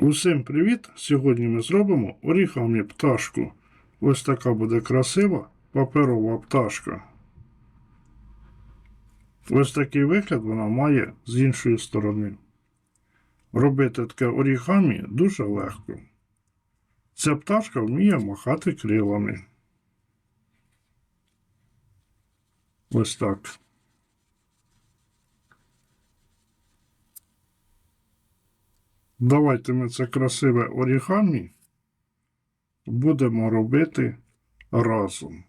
Усім привіт! Сьогодні ми зробимо орігамі пташку. Ось така буде красива паперова пташка. Ось такий вигляд вона має з іншої сторони. Робити таке орігамі дуже легко. Ця пташка вміє махати крилами. Ось так. Давайте ми це красиве орігамі будемо робити разом.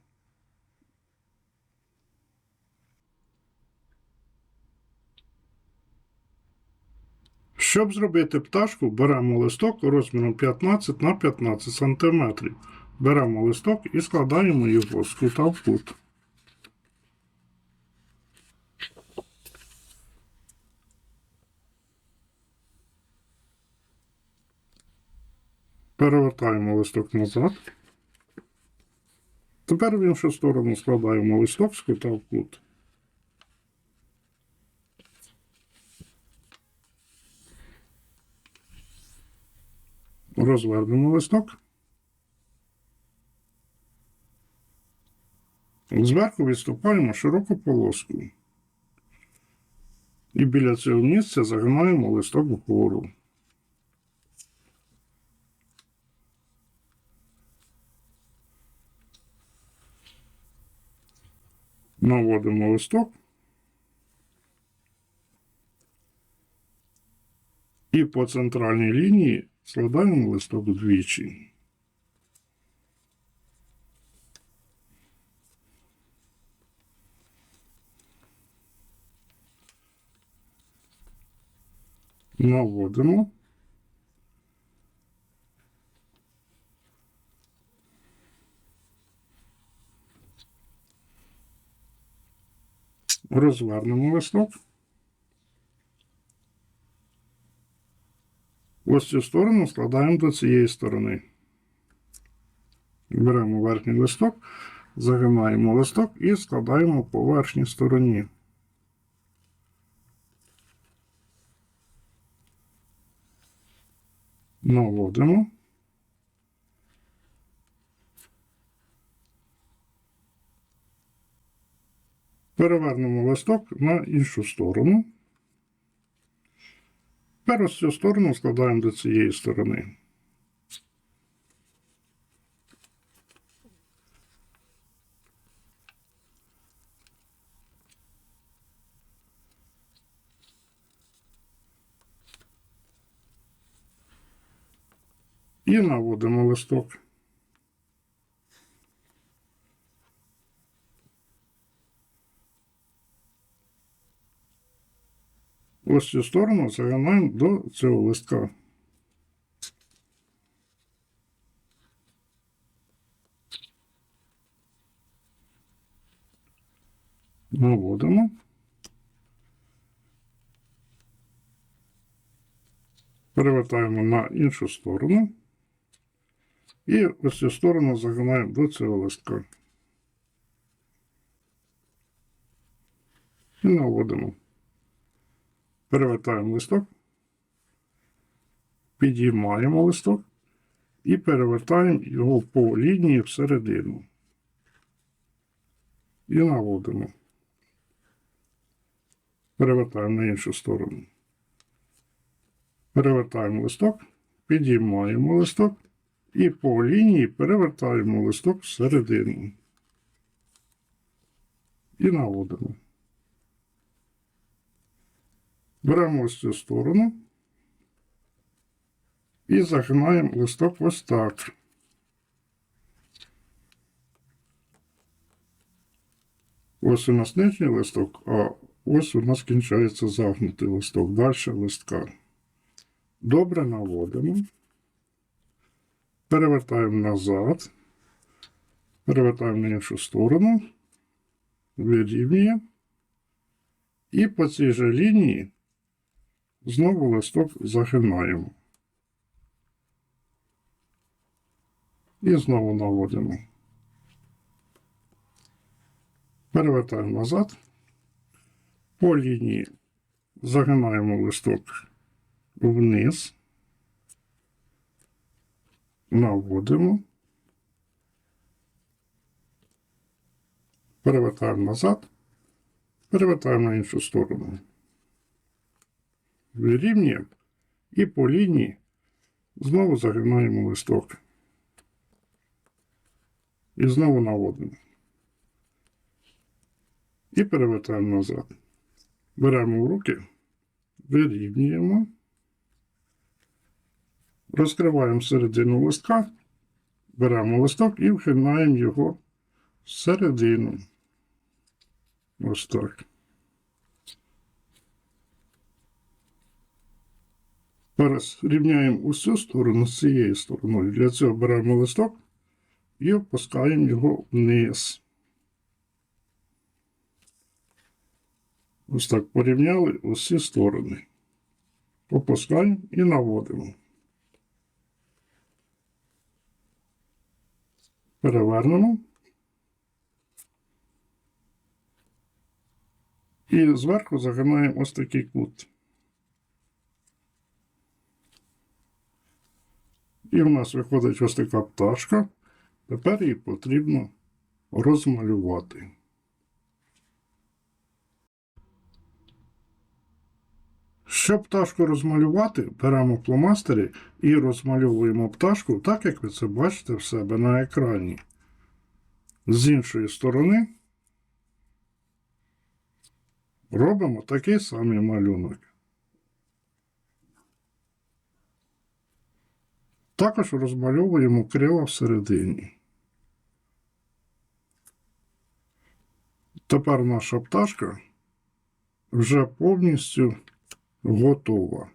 Щоб зробити пташку, беремо листок розміром 15 на 15 см. Беремо листок і складаємо його з кута в кут. Перевертаємо листок назад. Тепер в іншу сторону складаємо листок з кута в кут. Розвернемо листок. Зверху відступаємо широку полоску. І біля цього місця загинаємо листок вгору. Наводимо листок. І по центральній лінії складаємо листок двічі. Наводимо. Розвернемо листок. Ось цю сторону складаємо до цієї сторони. Беремо верхній листок, загинаємо листок і складаємо по верхній стороні. Наводимо. Перевернемо листок на іншу сторону. Тепер ось цю сторону складаємо до цієї сторони. І наводимо листок. Ось цю сторону загинаємо до цього листка. Наводимо. Перевертаємо на іншу сторону. І ось цю сторону загинаємо до цього листка. І наводимо. Перевертаємо листок, підіймаємо листок і перевертаємо його по лінії всередину. І наводимо. Перевертаємо на іншу сторону. Перевертаємо листок, підіймаємо листок і по лінії перевертаємо листок всередину. І наводимо. Беремо ось цю сторону і загинаємо листок ось так. Ось у нас нижній листок, а ось у нас кінчається загнутий листок. Далі листка. Добре наводимо. Перевертаємо назад. Перевертаємо на іншу сторону. Вирівнюємо. І по цій же лінії Знову листок загинаємо. І знову наводимо. Перевертаємо назад. По лінії загинаємо листок вниз. наводимо, перевертаємо назад, перевертаємо на іншу сторону. Вирівнюємо і по лінії знову загинаємо листок. І знову наводимо. І перевертаємо назад. Беремо в руки, вирівнюємо, розкриваємо середину листка, беремо листок і вхинаємо його всередину. Ось так. Зараз рівняємо усю сторону з цією стороною. Для цього беремо листок і опускаємо його вниз. Ось так порівняли усі сторони. Опускаємо і наводимо. Перевернемо. І зверху загинаємо ось такий кут. І в нас виходить ось така пташка. Тепер її потрібно розмалювати. Щоб пташку розмалювати, беремо фломастери і розмальовуємо пташку так, як ви це бачите в себе на екрані. З іншої сторони робимо такий самий малюнок. Також розмальовуємо крила всередині. Тепер наша пташка вже повністю готова.